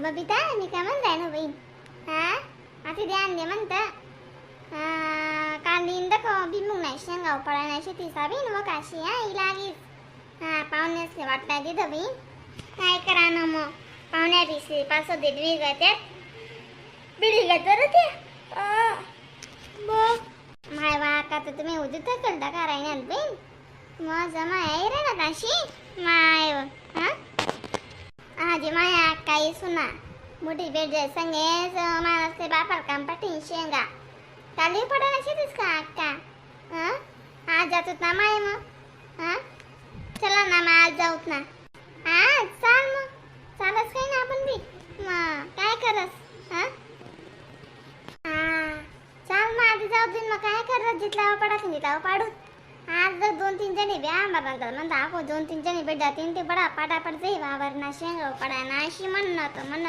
बबिता मी काय म्हणताय ना बाई हा आता ध्यान दे म्हणतं कांदी दाखव बिमुग नाही शेंगाव पळा नाही शेती साबीन मग काशी हा ही लागीच हा पाहुण्यास वाटणार तिथं बाई काय करा ना मग पाहुण्या दिसली पाच दीड वेगळं त्यात बिडी घेतो रे ते माय वा का तर तुम्ही उदित करता का राहिन्यात बाई जमा आहे रे ना काशी माय हा आजी माया सुना मोठी भेट जाय संगे माणस ते बापार काम पाठी शेंगा. चालू पडा ना शेतीस का अक्का? हा? आज जातोत ना माय मग? हा? चला ना मग आज जाऊत ना. हा चाल मग. चालच काही ना आपण बी? मग काय करस? हा? हा चाल मग आधी जाऊ दे मग काय करत जितला पडा तिथला पाडू आज जर दोन तीन जणी ब्या म्हणतात म्हणता आखो दोन तीन जणी भेट जातीन ते बडा पाटापट जाई वावर ना शेंग पडा ना अशी म्हणणं तर म्हण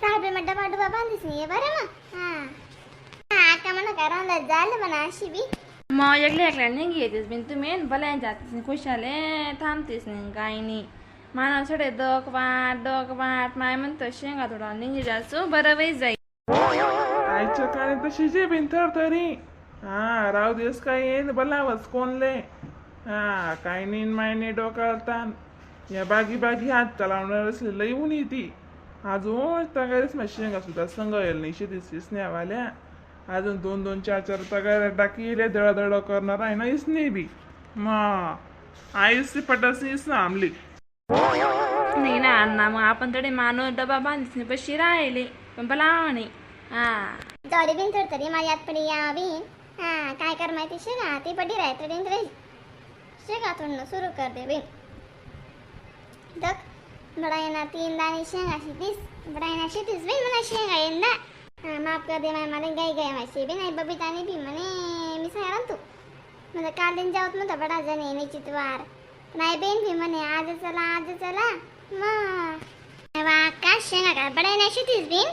साहेब मग डबा डबा बांधीस नाही बरं मग. हा. का म्हणा काय राहून झालं म्हणा अशी बी. मग एकल्या एकल्या निघी येतेस बिन तुम्ही भल्या जातेस नाही खुशाले थांबतेस नाही काही नाही. माना छोटे डोक वाट डोक वाट माय म्हणतो शेंगा थोडा निघी जासो बरं वेळ जाईल आईच्या काने तशी जे भिंतर तरी हा राव दिवस काय येईन? बलावच कोणले हा काय नीन मायने डोकाळतान या बागी बागी हात चालवणार असले लई ऊन येते. अजून तगारीच शेंगा सुद्धा संघ येईल नाही शेती सिसण्यावाल्या अजून दोन दोन चार चार तगार टाकी येले दळदळ करणार आहे ना इसने बी. मग आईस पटासी इस ना आमली. नाही ना अण्णा मग आपण तडे मानो डबा बांधीस नाही पशी राहिले. पण भला नाही. हा. जॉली बिन तर तरी माझ्यात पडी या बिन. हा काय कर माहिती? शेगा ती पडी राहत तरी शेगा थोडं सुरू कर दे बिन. दक बडायना तीन दाणी शेंगा शितीस. बडायना शितीस बिन म्हणा शेंगा यंदा. हा माफ कर दे माय मला गाई गाय माहिती बिन आई बबिताने बी म्हणे मी सांगा तू म्हणजे काल दिन जाऊत म्हणतो बडा जण निश्चित वार. नाही बेन बी म्हणे आज चला आज चला. मग वा का शेंगा का बडायना शितीस बिन.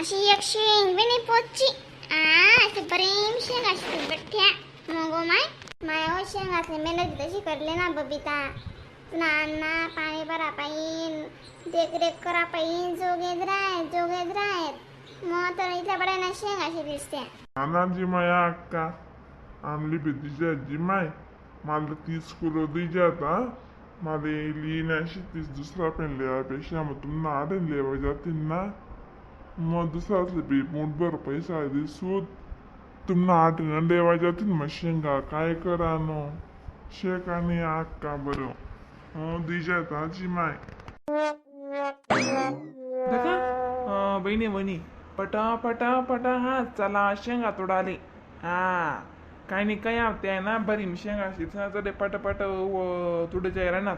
अशी एक शेंग बी पोचची प्रेम शेंग अशी गठ्ठ्या मगो माय माय हो शेंग असले मेहनत तशी करले ना बबिता तुला अन्ना पाणी भरा पाहिन देखरेख करा पाहिन जोगेच राय जोगेच राय मग तर इथल्या बड्याना शेंग अशी दिसते नानाजी माया अक्का आमली भीतीची आजी माय मला तीस किलो दिजात हा मला लिहिण्याशी तीस दुसरा पेन लिहायपेक्षा मग तुम्हाला आडे लिहावं जातील ना मग दुसरा असले बी मुठभर पैसा दे सूद तुम्हाला आठवण मग शेंगा. काय करा नो? आणि अक्का बरं? हो दिजा ताची माय. नका बहिणी म्हणी पटा पटा पटा हा. चला शेंगा तोडाले. हा. काही नाही काय आवते आहे ना? बरी शेंगा शिथाचं पट पट तुडच्या रानात.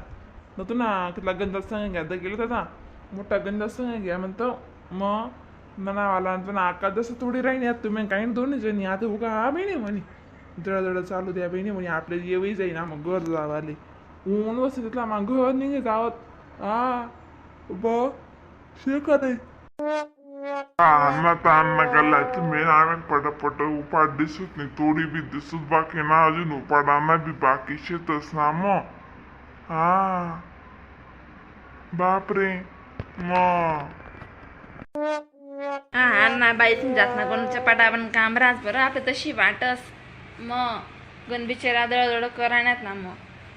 तू ना? कितला गंजा संग घ्या. गेलो त्याचा मोठा गंजा संग घ्या म्हणतो. मग? मनावाला आणि तुला आका जसं थोडी राहीन यात तुम्ही काही नाही दोन्ही जणी. आता उगा हा बहिणी म्हणे. दळ चालू द्या बहिणी म्हणे. आपले येवही जाईन मग घर जावाले. ऊन वसत तिथला मग घर निघे जावत हा ब शेका नाही अन्न तर अन्न गल्लाची आम्ही पटापट उपाड दिसत नाही. थोडी बी दिसत बाकी ना अजून उपाडाना बी बाकी शेतच ना मग हा बापरे मग हा अण्णा जात ना गणूच्या पाटावर काम राहत बरं आपलं तशी वाटस. मग गण बिचारा दळदळ कराण्यात ना मग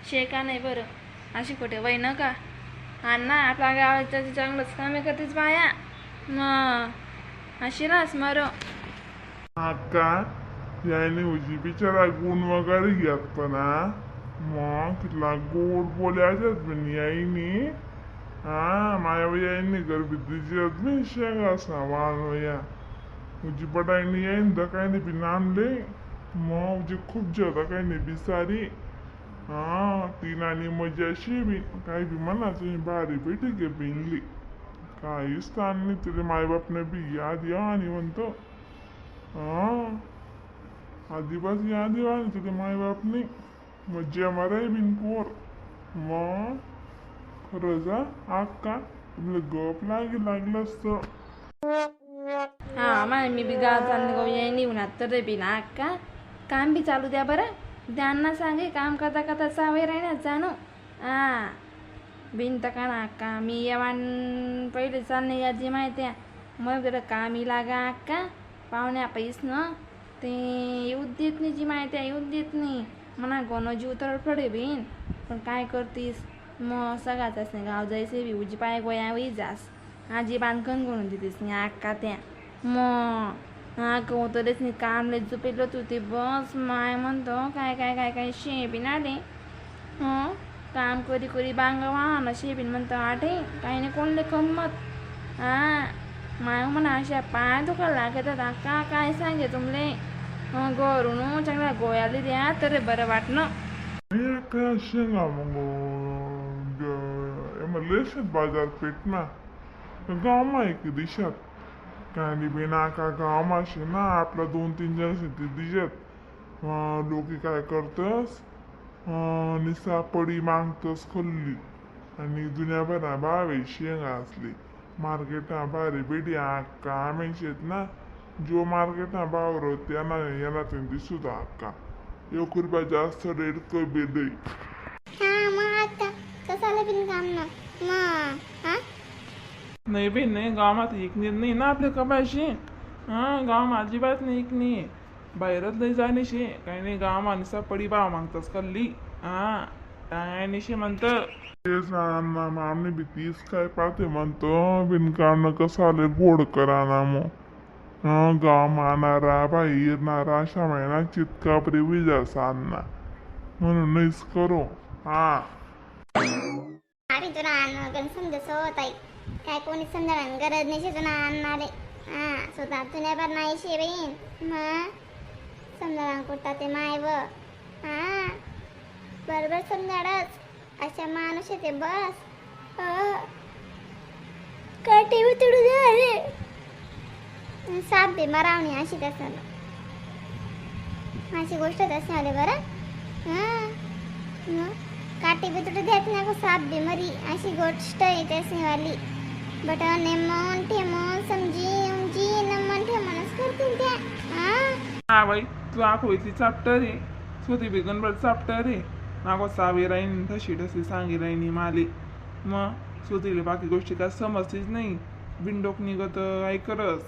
शेका नाही बरं? अशी कुठे वय न का? अण्णा आपल्या गावाच्या चांगलंच कामे करतेच बाया. मग अशी रास मारो. अक्का यायने उजी बिचारा गुण वगैरे घेत ना मग तिथला गोड बोलायच्याच पण यायनी. हा माया यायनी गरबी दिजत मी शेंगा असा वाळवया उजी पटायनी यायन दकायने बी नांदले. मग उजी खूप जेवता काही नाही बिसारी. हा ती नानी मजा अशी बी काही बी म्हणा तुम्ही बारी बैठी गे बिनली काही स्थान नाही तुझे मायबापने बी याद या आणि म्हणतो. हा आदिवासी याद या आणि तुझे मायबापने मज्जा माराय बिन पोर. मग? खरंच हा? आक्का तुला गप लागे लागलं असतं. हा मा मी बी गाव चालली गो याय निघून तर रे बी ना अक्का काम बी चालू द्या बरं. त्यांना सांगे काम करता करता सावय राहण्यात जाणू. हा. भिंत का ना अक्का मी येवान पहिले चालणे याची माहिती आहे मग जरा कामी लागा अक्का पाहुण्या पैस न ते येऊ देत नाही जी माहिती आहे येऊ देत नाही. म्हणा गोनो जीव तर पडे बिन. पण काय करतीस? मग सगळाच नाही गाव जायचे बी उजी पाय गोया वई जास. आजी बांधकन करून देतीस नाही अक्का त्या. म हा कवतरेच नाही कामले झोपेलो तू ते बस माय म्हणतो काय काय काय काय शेबीन आले. हं काम करी करी बांगवा ना शेबीन म्हणतो आठे काही नाही कोणले कमत हा माय म्हणा अशा पाय दुखायला लागतात. आका काय सांगे तुमले? गोरून चांगला चांगल्या गोयाले द्या तर बरं वाटणं. परदेशात बाजारपेठमा गावमा एक दिशात. काही बिना का गावमा शे ना आपला दोन तीन जण शेती दिशात लोक काय करतस? निसा पडी मागतस खल्ली. आणि जुन्याभरा बावे शेंगा असली. मार्केटा भारी बेटी आक्का आम्ही शेत ना. जो मार्केटा बावर त्याला याला ते दिसूत एक रुपया जास्त रेट कमी दे. नाही बे नाही गावात इकणे नाही ना आपल्या कपाशी? हा गाव अजिबात नाही इकणे बाहेरच नाही जाणीशे. काही नाही गाव माणसा पडी भाव मागतास कल्ली. हा काय निशे म्हणत. तेच ना मामने बी तीच काय पाहते म्हणतो. बिनकामनं कसं आले गोड करा ना मग हं, गाव मानारा बाहेर नारा अशा महिना चितका विजा साधना म्हणून नाहीच करो. हा. आम्ही तुला अन्न समजत होत काय कोणी समजायला गरज नाही तुला आणणारे हा स्वतः तुला पण नाही शिवीन मग समजायला कुठं ते माय व हा बरोबर समजाडच. अशा माणूस येते बस. काय टीव्ही तुडू दे अरे साप मरावणी अशी तसं. अशी गोष्ट तसं आले बरं. हां काटी बी देत नको साप बी मरी अशी गोष्ट आहे त्याची वाली बट नेमून ठेमून समजी उमजी नमन ठेमूनच करतील त्या. हा बाई तू आखोयची इथली चापटर रे स्वती बिगन गणबड चापटर रे नागो सावी राहीन तशी तशी सांगी राहीन माली. मग स्वतीला बाकी गोष्टी काय समजतीच नाही. बिंडोक निघत ऐकरस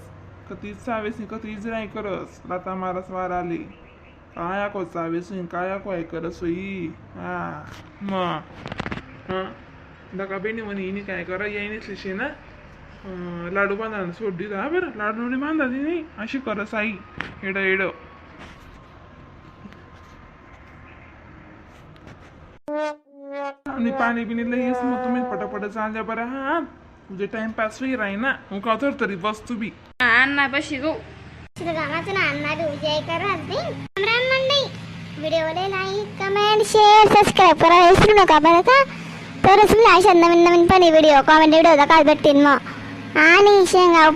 कधीच सावेस कधीच नाही करस. लाता मारस वार आली काय आको सावेस काय आको ऐकरस होई हा मग हा दका बेनी म्हणे हिने काय करा येईनच लिशे ना अं, लाडू बांधा सोड दिला हा बरं लाडू नाही बांधा तिने अशी करस आई एड एड आणि पाणी बिणी लई मग तुम्ही पटापट चालल्या बरं हा तुझे टाइमपास होई राही ना मग का तर तरी बस तू बी अण्णा बशी गो तुझं गावाचं ना अन्ना बी उद्या कर राम मंडई व्हिडिओला लाईक कमेंट शेअर सबस्क्राईब करायला विसरू नका बरं का तरच मला अशा नवीन नवीन पण व्हिडिओ कॉमेंट व्हिडिओ काय भेटतील मग आणि शेंगाव